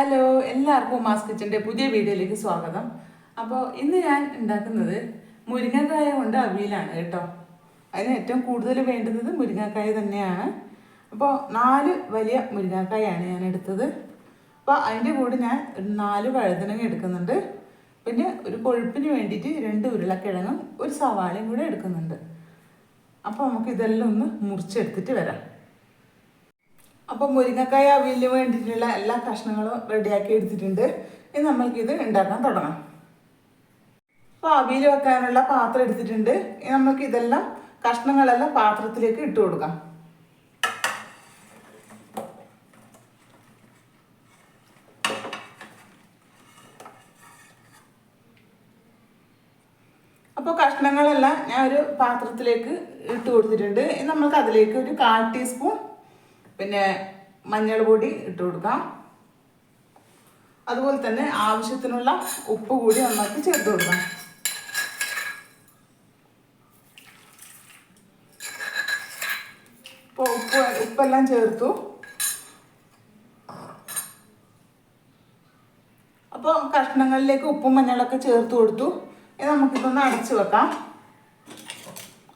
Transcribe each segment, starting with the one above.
Hello എല്ലാവർക്കും mass കിച്ചന്റെ പുതിയ വീഡിയോയിലേക്ക് സ്വാഗതം. അപ്പോൾ ഇന്ന് ഞാൻ ഉണ്ടാക്കുന്നത് മുരിങ്ങക്കായ കൊണ്ട് അവിയലാണ് കേട്ടോ. അതിന് ഏറ്റവും കൂടുതൽ വേണ്ടുന്നത് മുരിങ്ങക്കായ തന്നെയാണ്. അപ്പോൾ നാല് വലിയ മുരിങ്ങക്കായാണ് ഞാൻ എടുത്തത്. അപ്പോൾ അതിന്റെ കൂടെ ഞാൻ നാല് വഴുതനങ്ങ എടുക്കുന്നുണ്ട്. പിന്നെ ഒരു കൊഴുപ്പിന് വേണ്ടിയിട്ട് രണ്ട് ഉരുളക്കിഴങ്ങും ഒരു സവാളയും കൂടെ എടുക്കുന്നുണ്ട്. അപ്പോൾ നമുക്ക് ഇതെല്ലാം ഒന്ന് മുറിച്ചെടുത്തിട്ട് വരാം. അപ്പോൾ മുരിങ്ങക്കായ അവിയലിന് വേണ്ടിയിട്ടുള്ള എല്ലാ കഷ്ണങ്ങളും റെഡിയാക്കി എടുത്തിട്ടുണ്ട്. ഇനി നമ്മൾക്കിത് ഉണ്ടാക്കാൻ തുടങ്ങാം. അപ്പോൾ അവിയൽ വെക്കാനുള്ള പാത്രം എടുത്തിട്ടുണ്ട്. ഇനി നമുക്ക് ഇതെല്ലാം കഷ്ണങ്ങളെല്ലാം പാത്രത്തിലേക്ക് ഇട്ട് കൊടുക്കാം. അപ്പോൾ കഷ്ണങ്ങളെല്ലാം ഞാൻ ഒരു പാത്രത്തിലേക്ക് ഇട്ട് കൊടുത്തിട്ടുണ്ട്. നമ്മൾക്ക് അതിലേക്ക് ഒരു കാൽ ടീസ്പൂൺ പിന്നെ മഞ്ഞൾ പൊടി ഇട്ട് കൊടുക്കാം. അതുപോലെ തന്നെ ആവശ്യത്തിനുള്ള ഉപ്പ് കൂടി നമുക്ക് ചേർത്ത് കൊടുക്കാം. ഇപ്പോൾ ഉപ്പ് ഉപ്പെല്ലാം ചേർത്തു. അപ്പോൾ കഷ്ണങ്ങളിലേക്ക് ഉപ്പും മഞ്ഞളൊക്കെ ചേർത്ത് കൊടുത്തു. ഇനി നമുക്കിതൊന്ന് അടച്ചു വെക്കാം.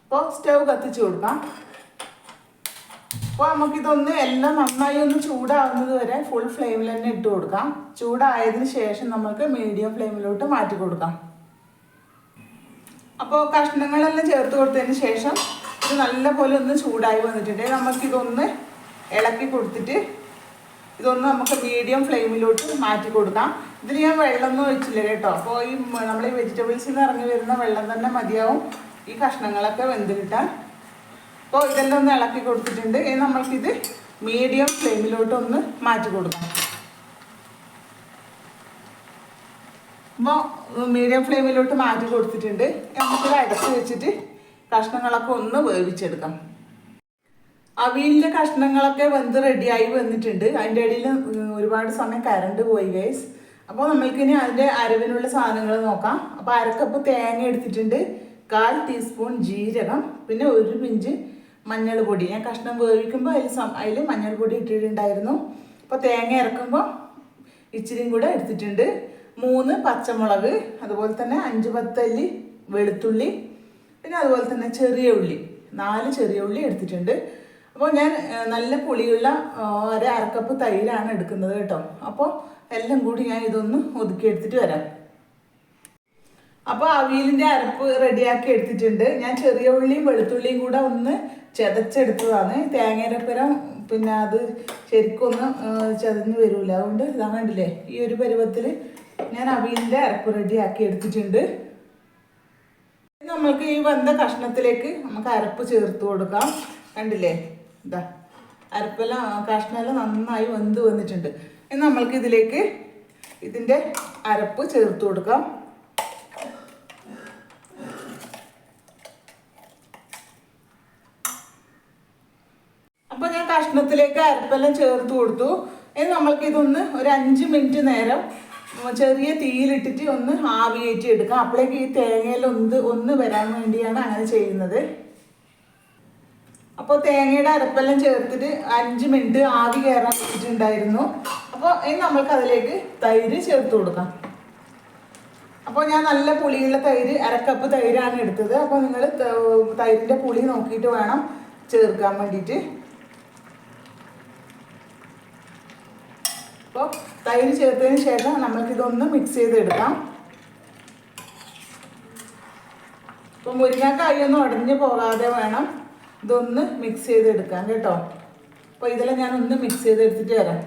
അപ്പോൾ സ്റ്റവ് കത്തിച്ച് കൊടുക്കാം. അപ്പോൾ നമുക്കിതൊന്ന് എല്ലാം നന്നായി ഒന്ന് ചൂടാവുന്നത് വരെ ഫുൾ ഫ്ലെയിമിൽ തന്നെ ഇട്ട് കൊടുക്കാം. ചൂടായതിന് ശേഷം നമുക്ക് മീഡിയം ഫ്ലെയിമിലോട്ട് മാറ്റി കൊടുക്കാം. അപ്പോൾ കഷ്ണങ്ങളെല്ലാം ചേർത്ത് കൊടുത്തതിന് ശേഷം ഇത് നല്ലപോലെ ഒന്ന് ചൂടായി വന്നിട്ടുണ്ട്. നമുക്കിതൊന്ന് ഇളക്കി കൊടുത്തിട്ട് ഇതൊന്ന് നമുക്ക് മീഡിയം ഫ്ലെയിമിലോട്ട് മാറ്റി കൊടുക്കാം. ഇതിൽ ഞാൻ വെള്ളമൊന്നും ഒഴിച്ചില്ല കേട്ടോ. അപ്പോൾ ഈ നമ്മൾ ഈ വെജിറ്റബിൾസിൽ നിന്ന് ഇറങ്ങി വരുന്ന വെള്ളം തന്നെ മതിയാവും. ഈ കഷ്ണങ്ങളൊക്കെ വെന്ത് കിട്ടാൻ. അപ്പോൾ ഇതെല്ലാം ഒന്ന് ഇളക്കി കൊടുത്തിട്ടുണ്ട്. ഇനി നമ്മൾക്കിത് മീഡിയം ഫ്ലെയിമിലോട്ട് ഒന്ന് മാറ്റി കൊടുക്കാം അപ്പോൾ മീഡിയം ഫ്ലെയിമിലോട്ട് മാറ്റി കൊടുത്തിട്ടുണ്ട്. നമുക്ക് അടച്ച് വെച്ചിട്ട് കഷ്ണങ്ങളൊക്കെ ഒന്ന് വേവിച്ചെടുക്കാം. അവിയലിന്റെ കഷ്ണങ്ങളൊക്കെ വെന്ത് റെഡിയായി വന്നിട്ടുണ്ട്. അതിന്റെ ഇടയിൽ ഒരുപാട് സമയം കരണ്ട് പോയി ഗൈസ് അപ്പോൾ നമ്മൾക്കിനി അതിന്റെ അരവിനുള്ള സാധനങ്ങൾ നോക്കാം. അപ്പോൾ അരക്കപ്പ് തേങ്ങ എടുത്തിട്ടുണ്ട്. കാൽ ടീസ്പൂൺ ജീരകം. പിന്നെ ഒരു പിഞ്ച് മഞ്ഞൾ പൊടി. ഞാൻ കഷ്ണം വേവിക്കുമ്പോൾ അതിൽ അതിൽ മഞ്ഞൾ പൊടി ഇട്ടിട്ടുണ്ടായിരുന്നു. അപ്പോൾ തേങ്ങ ഇറക്കുമ്പോൾ ഇച്ചിരിയും കൂടെ എടുത്തിട്ടുണ്ട്. മൂന്ന് പച്ചമുളക് അതുപോലെ തന്നെ അഞ്ച് പത്തല്ലി വെളുത്തുള്ളി പിന്നെ അതുപോലെ തന്നെ ചെറിയ ഉള്ളി. നാല് ചെറിയ ഉള്ളി എടുത്തിട്ടുണ്ട്. അപ്പോൾ ഞാൻ നല്ല പുളിയുള്ള ഒരു അരക്കപ്പ് തൈരാണ് എടുക്കുന്നത് കേട്ടോ. അപ്പോൾ എല്ലാം കൂടി ഞാൻ ഇതൊന്ന് ഒതുക്കി എടുത്തിട്ട് വരാം. അപ്പോൾ അവിയലിന്റെ അരപ്പ് റെഡിയാക്കി എടുത്തിട്ടുണ്ട്. ഞാൻ ചെറിയ ഉള്ളിയും വെളുത്തുള്ളിയും കൂടെ ഒന്ന് ചതച്ചെടുത്തതാണ്. തേങ്ങയരപ്പുരം പിന്നെ അത് ശരിക്കൊന്ന് ചതഞ്ഞ് വരില്ല അതുകൊണ്ട് ഇതാ കണ്ടില്ലേ ഈ ഒരു പരുവത്തിൽ ഞാൻ അവിയലിന്റെ അരപ്പ് റെഡിയാക്കി എടുത്തിട്ടുണ്ട്. നമ്മൾക്ക് ഈ വെന്ത കഷ്ണത്തിലേക്ക് നമുക്ക് അരപ്പ് ചേർത്ത് കൊടുക്കാം. കണ്ടില്ലേ? ഇതാ അരപ്പെല്ലാം കഷ്ണമെല്ലാം നന്നായി വെന്ത് വന്നിട്ടുണ്ട്. ഇനി നമ്മൾക്ക് ഇതിലേക്ക് ഇതിന്റെ അരപ്പ് ചേർത്ത് കൊടുക്കാം അപ്പോൾ ഞാൻ കഷ്ണത്തിലേക്ക് അരപ്പെല്ലാം ചേർത്ത് കൊടുത്തു. ഇനി നമ്മൾക്ക് ഇതൊന്ന് ഒരു അഞ്ച് മിനിറ്റ് നേരം ചെറിയ തീയിലിട്ടിട്ട് ഒന്ന് ആവിയേറ്റി എടുക്കാം. അപ്പോഴേക്ക് ഈ തേങ്ങയിൽ ഒന്ന് ഒന്ന് വരാൻ വേണ്ടിയാണ് അങ്ങനെ ചെയ്യുന്നത്. അപ്പോൾ തേങ്ങയുടെ അരപ്പെല്ലാം ചേർത്തിട്ട് അഞ്ച് മിനിറ്റ് ആവി കയറാൻ വെച്ചിട്ടുണ്ടായിരുന്നു അപ്പോൾ ഇനി നമ്മൾക്ക് അതിലേക്ക് തൈര് ചേർത്ത് കൊടുക്കാം. അപ്പോൾ ഞാൻ നല്ല പുളിയുള്ള തൈര് അരക്കപ്പ് തൈരാണ് എടുത്തത്. അപ്പോൾ നിങ്ങൾ തൈരിന്റെ പുളി നോക്കിയിട്ട് വേണം ചേർക്കാൻ വേണ്ടിയിട്ട്. അപ്പോൾ തൈര് ചേർത്തതിന് ശേഷം നമ്മൾക്കിതൊന്ന് മിക്സ് ചെയ്തെടുക്കാം. അപ്പോൾ മുരിങ്ങക്കായൊന്നും ഉടഞ്ഞു പോകാതെ വേണം ഇതൊന്ന് മിക്സ് ചെയ്തെടുക്കാൻ കേട്ടോ. അപ്പോൾ ഇതെല്ലാം ഞാൻ ഒന്ന് മിക്സ് ചെയ്തെടുത്തിട്ട് വരാം.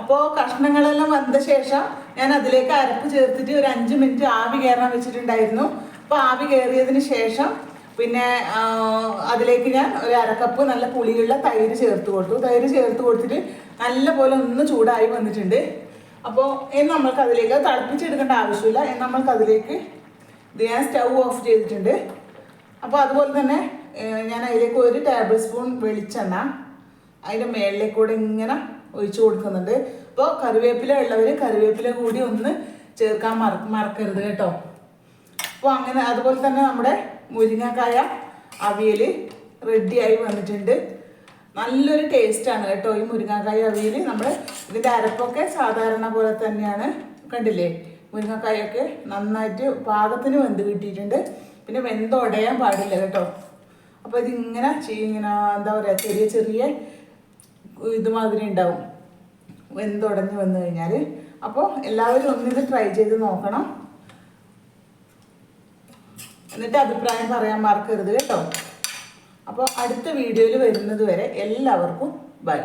അപ്പോൾ കഷ്ണങ്ങളെല്ലാം വന്ന ശേഷം ഞാൻ അതിലേക്ക് അരപ്പ് ചേർത്തിട്ട് ഒരു അഞ്ച് മിനിറ്റ് ആവി കയറാൻ വെച്ചിട്ടുണ്ടായിരുന്നു. അപ്പോൾ ആവി കയറിയതിന് ശേഷം പിന്നെ അതിലേക്ക് ഞാൻ ഒരു അരക്കപ്പ് നല്ല പുളിയുള്ള തൈര് ചേർത്ത് കൊടുത്തു. തൈര് ചേർത്ത് കൊടുത്തിട്ട് നല്ലപോലെ ഒന്ന് ചൂടായി വന്നിട്ടുണ്ട്. അപ്പോൾ ഇനി നമ്മൾക്ക് അതിലേക്ക് അത് തിളപ്പിച്ചെടുക്കേണ്ട ആവശ്യമില്ല. ഇനി നമ്മൾക്ക് അതിലേക്ക് ഇത് ഞാൻ സ്റ്റൗ ഓഫ് ചെയ്തിട്ടുണ്ട്. അപ്പോൾ അതുപോലെ തന്നെ ഞാൻ അതിലേക്ക് ഒരു ടേബിൾ സ്പൂൺ വെളിച്ചെണ്ണ അതിന്റെ മേളിലേക്ക് കൂടെ ഇങ്ങനെ ഒഴിച്ചു കൊടുക്കുന്നുണ്ട്. അപ്പോൾ കറിവേപ്പില ഉള്ളവർ കറിവേപ്പില കൂടി ഒന്ന് ചേർക്കാൻ മറ മറക്കരുത് കേട്ടോ. അപ്പോൾ അങ്ങനെ അതുപോലെ തന്നെ നമ്മുടെ മുരിങ്ങക്കായ അവിയൽ റെഡിയായി വന്നിട്ടുണ്ട്. നല്ലൊരു ടേസ്റ്റാണ് കേട്ടോ ഈ മുരിങ്ങക്കായ അവിയൽ നമ്മൾ ഇതിന്റെ അരപ്പൊക്കെ സാധാരണ പോലെ തന്നെയാണ്. കണ്ടില്ലേ? മുരിങ്ങക്കായൊക്കെ നന്നായിട്ട് പാകത്തിന് വെന്ത് കിട്ടിയിട്ടുണ്ട്. പിന്നെ വെന്തുടയാൻ പാടില്ല കേട്ടോ. അപ്പോൾ ഇതിങ്ങനെ ഇങ്ങനെ എന്താ പറയുക ചെറിയ ചെറിയ ഇതുമാതിരി ഉണ്ടാവും. വെന്തുടഞ്ഞ് വന്നു കഴിഞ്ഞാൽ അപ്പോൾ എല്ലാവരും ഒന്നിത് ട്രൈ ചെയ്ത് നോക്കണം. എന്നിട്ട് അഭിപ്രായം പറയാൻ മറക്കരുത് കേട്ടോ. അപ്പോൾ അടുത്ത വീഡിയോയിൽ വരുന്നത് വരെ എല്ലാവർക്കും ബൈ.